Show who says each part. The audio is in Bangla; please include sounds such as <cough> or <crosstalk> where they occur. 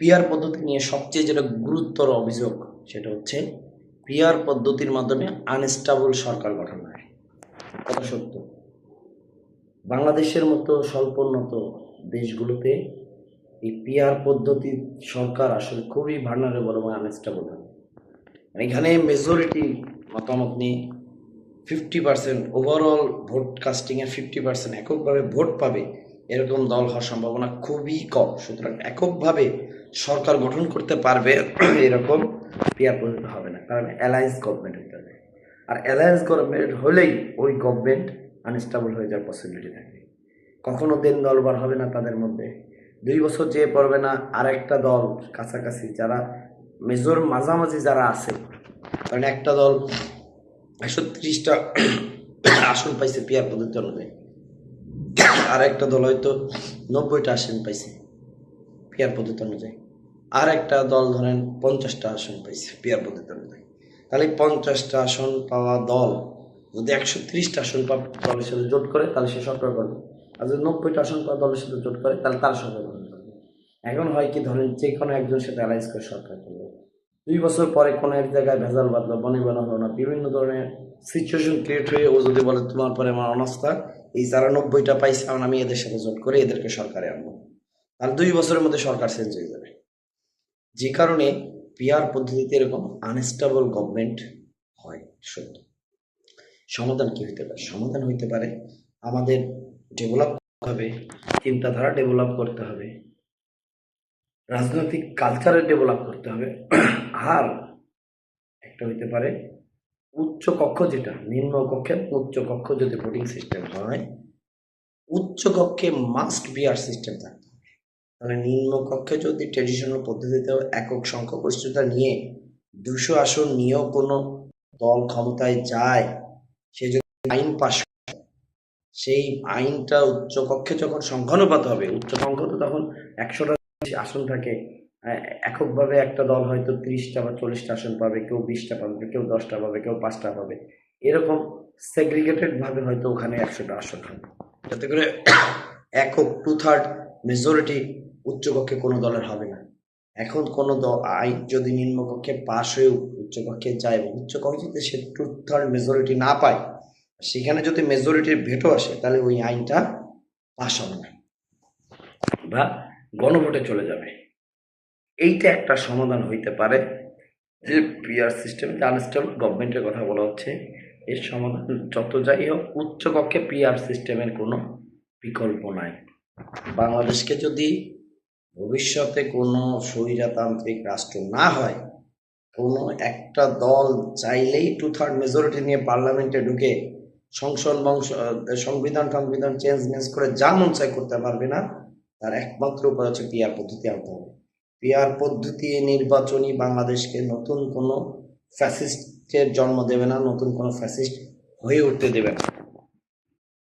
Speaker 1: পিয়ার পদ্ধতি নিয়ে সবচেয়ে যেটা গুরুতর অভিযোগ, সেটা হচ্ছে পিয়ার পদ্ধতির মাধ্যমে আনস্টেবল সরকার গঠন হয়। কথা সত্য। বাংলাদেশের মতো স্বল্পোন্নত দেশগুলোতে এই পিয়ার পদ্ধতির সরকার আসলে খুবই ভার্নারেবল এবং আনস্টেবল হয়। এখানে মেজরিটি মতামত নিয়ে ফিফটি পার্সেন্ট ওভারঅল ভোট কাস্টিংয়ে ফিফটি পার্সেন্ট এককভাবে ভোট পাবে এরকম দল হওয়ার সম্ভাবনা খুবই কম। সুতরাং এককভাবে সরকার গঠন করতে পারবে <clears throat> এরকম পিয়ার পদ্ধতি হবে না। কারণ অ্যালায়েন্স গভর্নমেন্ট হতে হবে। আর অ্যালায়েন্স গভর্নমেন্ট হলেই ওই গভর্নমেন্ট আনস্টেবল হয়ে যাওয়ার পসিবিলিটি থাকে। কখনো দিন দলবার হবে না তাদের মধ্যে। দুই বছর যেয়ে পড়বে না আরেকটা দল কাছাকাছি যারা মেজর মাঝামাঝি যারা আছে। কারণ একটা দল একশো ত্রিশটা <clears throat> আসন পাইছে পিয়ার পদ্ধতি অনুযায়ী। আর একটা দল হয়তো নব্বইটা আসন পাইছে পিয়ার পদ্ধতি অনুযায়ী। আর একটা দল ধরেন পঞ্চাশটা আসন পাইছে পিয়ার পদ্ধতি অনুযায়ী। তাহলে পঞ্চাশটা আসন পাওয়া দল যদি একশো ত্রিশটা আসন পাওয়া দলের সাথে জোট করে, তাহলে সে সরকার করবে আর যদি নব্বইটা আসন পাওয়া দলের সাথে জোট করে, তাহলে তার সরকার করবে। এখন হয় কি ধরেন যে কোনো একজন সাথে অ্যালায়েন্স করে সরকার করবে। দুই বছর পরে কোনো এক জায়গায় ভেজাল বাঁধলো, বনে বানা হলো না, বিভিন্ন ধরনের সিচুয়েশন ক্রিয়েট হয়ে ও যদি বলে তোমার পরে আমার অনাস্থা এই যারা নব্বইটা পাইছে, এখন আমি এদের সাথে জোট করে এদেরকে সরকারে আনব। আর দুই বছরের মধ্যে সরকার চেঞ্জ হয়ে যাবে। যে কারণে পিয়ার পদ্ধতিতে এরকম আনস্টেবল গভর্নমেন্ট হয় সত্য। সমাধান কি হতে পারে? সমাধান হইতে পারে আমাদের ডেভেলপ করতে হবে, চিন্তাধারা ডেভেলপ করতে হবে, রাজনৈতিক কালচারে ডেভেলপ করতে হবে। আর একটা হইতে পারে উচ্চ কক্ষ যেটা, নিম্ন কক্ষে উচ্চ কক্ষ যদি ভোটিং সিস্টেম হয়, উচ্চ কক্ষে মাস্ট বিয়ার সিস্টেম থাকতে তাহলে নিম্ন কক্ষে যদি ট্রেডিশনাল পদ্ধতিতে একক সংখ্যাগরিষ্ঠতা নিয়ে দুশো আসন নিয়েও কোনো দল ক্ষমতায় যায়, সে যদি আইন পাশ সেই আইনটা উচ্চ কক্ষে যখন সংখ্যানুপাত হবে, উচ্চ কক্ষ তো তখন একশোটা আসন থাকে এককভাবে একটা দল হয়তো ত্রিশটা বা চল্লিশটা আসন পাবে, কেউ বিশটা পাবে, কেউ দশটা পাবে, কেউ পাঁচটা পাবে। এরকম সেগ্রিগেটেড ভাবে হয়তো ওখানে একশোটা আসন হবে। যাতে করে একক টু থার্ড মেজরিটি উচ্চকক্ষে কোনো দলের হবে না। এখন কোনো আইন যদি নিম্নকক্ষে পাশ হয়ে উচ্চকক্ষে যায় এবং উচ্চকক্ষে যদি সে টু থার্ড মেজরিটি না পায়, সেখানে যদি মেজরিটির ভেটো আসে, তাহলে ওই আইনটা পাশ হবে না বা গণভোটে চলে যাবে। এইটা একটা সমাধান হইতে পারে যে পিআর সিস্টেম, যে আনস্টেবল গভর্নমেন্টের কথা বলা হচ্ছে, এর সমাধান যত যাই হোক উচ্চকক্ষে পিআর সিস্টেমের কোনো বিকল্প নাই। বাংলাদেশকে যদি ভবিষ্যতে কোনো স্বৈরতান্ত্রিক রাষ্ট্র না হয়, কোনো একটা দল চাইলেই টু থার্ড মেজরিটি নিয়ে পার্লামেন্টে ঢুকে সংসদ বংশ সংবিধান সংবিধান চেঞ্জ মেঞ্জ করে যা মন চাই করতে পারবে না, তার একমাত্র উপায় হচ্ছে পিআর পদ্ধতি আনতে হবে। পিআর পদ্ধতি নির্বাচনী বাংলাদেশকে নতুন কোনো ফ্যাসিস্টের জন্ম দেবে না, নতুন কোনো ফ্যাসিস্ট হয়ে উঠতে দেবে না।